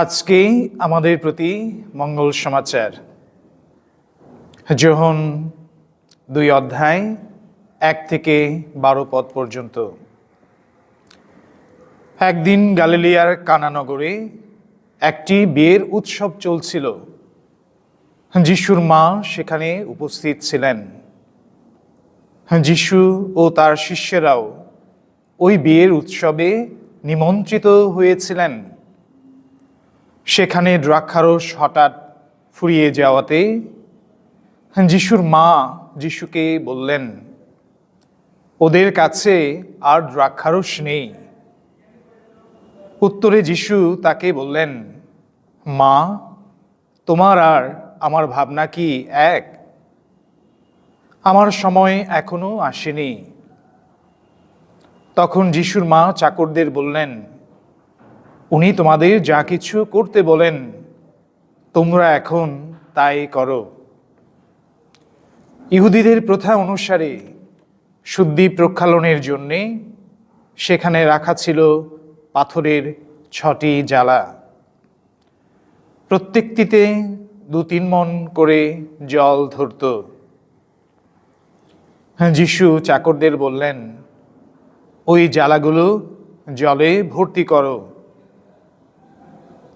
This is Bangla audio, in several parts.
আজকে আমাদের প্রতি মঙ্গল সমাচার। যোহন দুই অধ্যায়, এক থেকে বারো পদ পর্যন্ত। একদিন গালিলিয়ার কানানগরে একটি বিয়ের উৎসব চলছিল। যিশুর মা সেখানে উপস্থিত ছিলেন। যিশু ও তার শিষ্যরাও ওই বিয়ের উৎসবে নিমন্ত্রিত হয়েছিলেন। সেখানে দ্রাক্ষারস হঠাৎ ফুরিয়ে যাওয়াতে যিশুর মা যিশুকে বললেন, ওদের কাছে আর দ্রাক্ষারস নেই। উত্তরে যিশু তাকে বললেন, মা, তোমার আর আমার ভাবনা কি এক? আমার সময় এখনও আসেনি। তখন যিশুর মা চাকরদের বললেন উনি তোমাদের যা কিছু করতে বলেন, তোমরা এখন তাই করো। ইহুদিদের প্রথা অনুসারে শুদ্ধি প্রক্ষালনের জন্যে সেখানে রাখা ছিল পাথরের ছটি জ্বালা। প্রত্যেকটিতে দু তিন মন করে জল ধরত। যিশু চাকরদের বললেন, ওই জ্বালাগুলো জলে ভর্তি করো।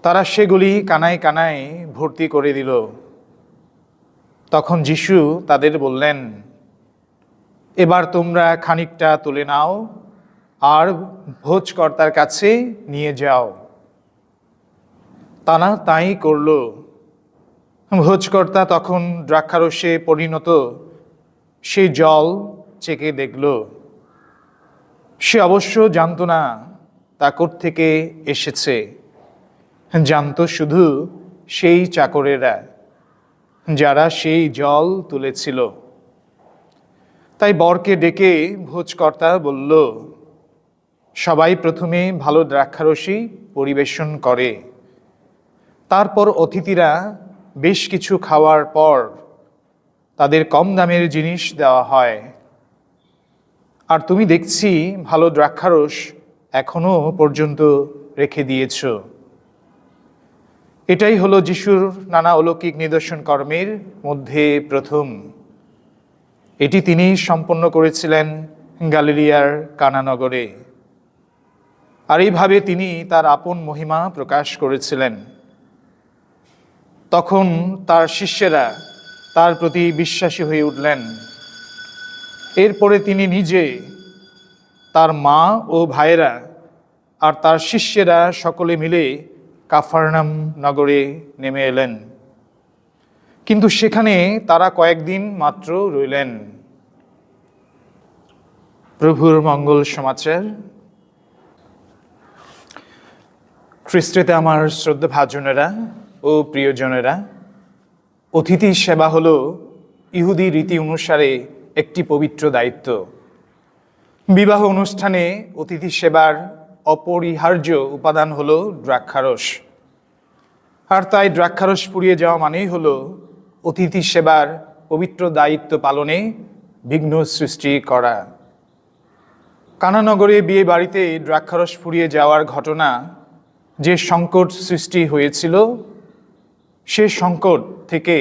তারা সেগুলি কানায় কানায় ভর্তি করে দিল। তখন যিশু তাদের বললেন, এবার তোমরা খানিকটা তুলে নাও আর ভোজকর্তার কাছে নিয়ে যাও। তারা তাই করল। ভোজকর্তা তখন দ্রাক্ষারসে পরিণত সেই জল চেকে দেখল। সে অবশ্য জানতো না তা থেকে এসেছে। জানতো শুধু সেই চাকরেরা যারা সেই জল তুলেছিল। তাই বরকে ডেকে ভোজকর্তা বলল, সবাই প্রথমে ভালো দ্রাক্ষারসি পরিবেশন করে। তারপর অতিথিরা বেশ কিছু খাওয়ার পর তাদের কম দামের জিনিস দেওয়া হয়। আর তুমি দেখছি ভালো দ্রাক্ষারস এখনও পর্যন্ত রেখে দিয়েছ। এটাই হলো যিশুর নানা অলৌকিক নিদর্শন কর্মের মধ্যে প্রথম। এটি তিনি সম্পন্ন করেছিলেন গ্যালেরিয়ার কানানগরে। আর এইভাবে তিনি তার আপন মহিমা প্রকাশ করেছিলেন। তখন তার শিষ্যেরা তার প্রতি বিশ্বাসী হয়ে উঠলেন। এরপরে তিনি নিজে তার মা ও ভাইয়েরা আর তার শিষ্যেরা সকলে মিলে কাফারনাম নগরে নেমে এলেন। কিন্তু সেখানে তারা কয়েকদিন মাত্র রইলেন। প্রভুর মঙ্গল সমাচার। খ্রিস্টতে আমার শ্রদ্ধা ভাজনেরা ও প্রিয়জনেরা, অতিথি সেবা হল ইহুদি রীতি অনুসারে একটি পবিত্র দায়িত্ব। বিবাহ অনুষ্ঠানে অতিথি সেবার অপরিহার্য উপাদান হলো দ্রাক্ষারস। আর তাই দ্রাক্ষারস পুড়িয়ে যাওয়া মানেই হলো অতিথি সেবার পবিত্র দায়িত্ব পালনে বিঘ্ন সৃষ্টি করা। কানানগরে বিয়ে বাড়িতে দ্রাক্ষারস ফুরিয়ে যাওয়ার ঘটনা যে সংকট সৃষ্টি হয়েছিল, সে সংকট থেকে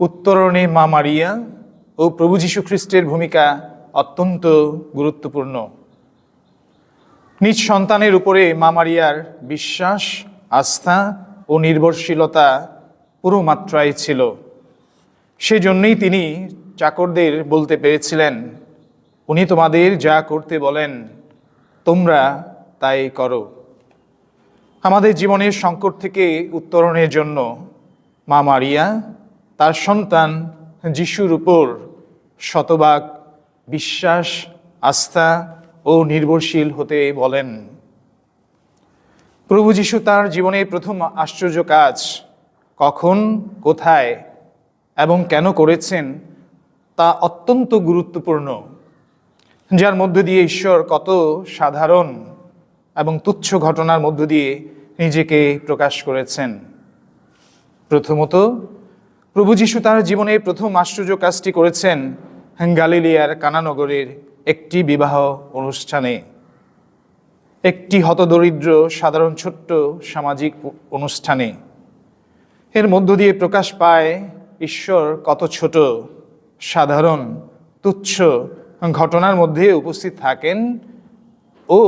উত্তরণে মা মারিয়া ও প্রভু যীশু খ্রিস্টের ভূমিকা অত্যন্ত গুরুত্বপূর্ণ। নিজ সন্তানের উপরে মা মারিয়ার বিশ্বাস, আস্থা ও নির্ভরশীলতা পুরো মাত্রায় ছিল। সেজন্যই তিনি চাকরদের বলতে পেরেছিলেন, উনি তোমাদের যা করতে বলেন, তোমরা তাই করো। আমাদের জীবনের সংকট থেকে উত্তরণের জন্য মা মারিয়া তার সন্তান যিশুর উপর শতভাগ বিশ্বাস, আস্থা ও নির্ভরশীল হতে বলেন। প্রভু যিশু তার জীবনের প্রথম আশ্চর্য কাজ কখন, কোথায় এবং কেন করেছেন তা অত্যন্ত গুরুত্বপূর্ণ, যার মধ্য দিয়ে ঈশ্বর কত সাধারণ এবং তুচ্ছ ঘটনার মধ্য দিয়ে নিজেকে প্রকাশ করেছেন। প্রথমত, প্রভু যিশু তার জীবনের প্রথম আশ্চর্য কাজটি করেছেন গালিলিয়ার কানানগরের একটি বিবাহ অনুষ্ঠানে একটি হতদরিদ্র, সাধারণ ছোট্ট সামাজিক অনুষ্ঠানে। এর মধ্য দিয়ে প্রকাশ পায়, ঈশ্বর কত ছোট, সাধারণ, তুচ্ছ ঘটনার মধ্যে উপস্থিত থাকেন ও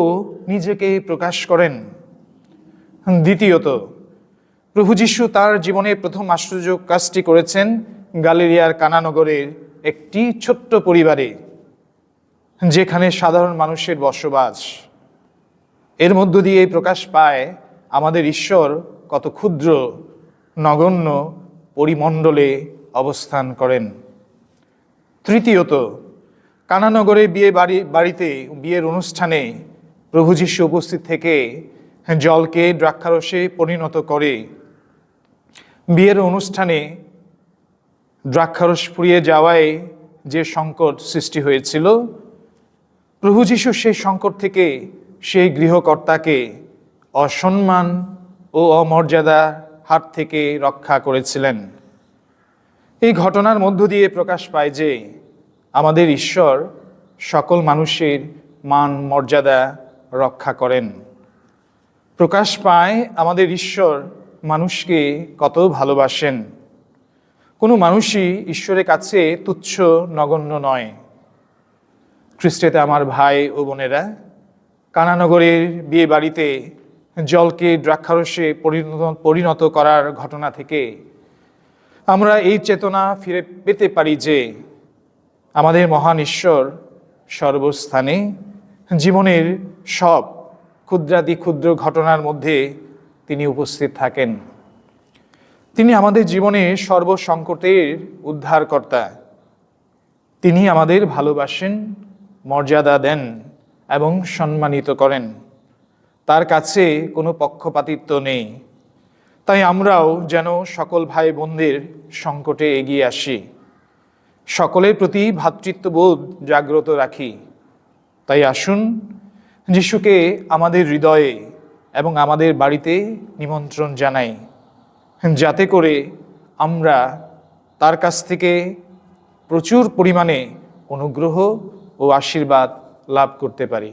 নিজেকে প্রকাশ করেন। দ্বিতীয়ত, প্রভু যিশু তার জীবনে প্রথম আশ্চর্য কাজটি করেছেন গালেরিয়ার কানানগরের একটি ছোট্ট পরিবারে। যেখানে সাধারণ মানুষের বসবাস, এর মধ্য দিয়ে প্রকাশ পায় আমাদের ঈশ্বর কত ক্ষুদ্র, নগণ্য পরিমণ্ডলে অবস্থান করেন। তৃতীয়ত, কানানগরে বিয়ে বাড়ি, বাড়িতে, বিয়ের অনুষ্ঠানে প্রভু যিশু উপস্থিত থেকে জলকে দ্রাক্ষারসে পরিণত করে। বিয়ের অনুষ্ঠানে দ্রাক্ষারস ফুরিয়ে যাওয়ায় যে সংকট সৃষ্টি হয়েছিল প্রভু যিশু সেই সংকট থেকে সেই গৃহকর্তাকে অসম্মান ও অমর্যাদা হাত থেকে রক্ষা করেছিলেন। এই ঘটনার মধ্য দিয়ে প্রকাশ পায় যে আমাদের ঈশ্বর সকল মানুষের মান, মর্যাদা রক্ষা করেন। প্রকাশ পায় আমাদের ঈশ্বর মানুষকে কত ভালোবাসেন। কোনো মানুষই ঈশ্বরের কাছে তুচ্ছ নগণ্য নয়। খ্রিস্টেতে আমার ভাই ও বোনেরা, কানানগরের বিয়ে বাড়িতে জলকে দ্রাক্ষারসে পরিণত পরিণত করার ঘটনা থেকে আমরা এই চেতনা ফিরে পেতে পারি যে আমাদের মহান ঈশ্বর সর্বস্থানে জীবনের সব ক্ষুদ্রাতি ক্ষুদ্র ঘটনার মধ্যে তিনি উপস্থিত থাকেন। তিনি আমাদের জীবনে সর্বসংকটের উদ্ধারকর্তা। তিনি আমাদের ভালোবাসেন মর্যাদা দেন এবং সম্মানিত করেন। তার কাছে কোনো পক্ষপাতিত্ব নেই। তাই আমরাও যেন সকল ভাই বোনদের সংকটে এগিয়ে আসি। সকলের প্রতি ভ্রাতৃত্ববোধ জাগ্রত রাখি। তাই আসুন, যিশুকে আমাদের হৃদয়ে এবং আমাদের বাড়িতে নিমন্ত্রণ জানাই। যাতে করে আমরা তার কাছ থেকে প্রচুর পরিমাণে অনুগ্রহ ও আশীর্বাদ লাভ করতে পারি।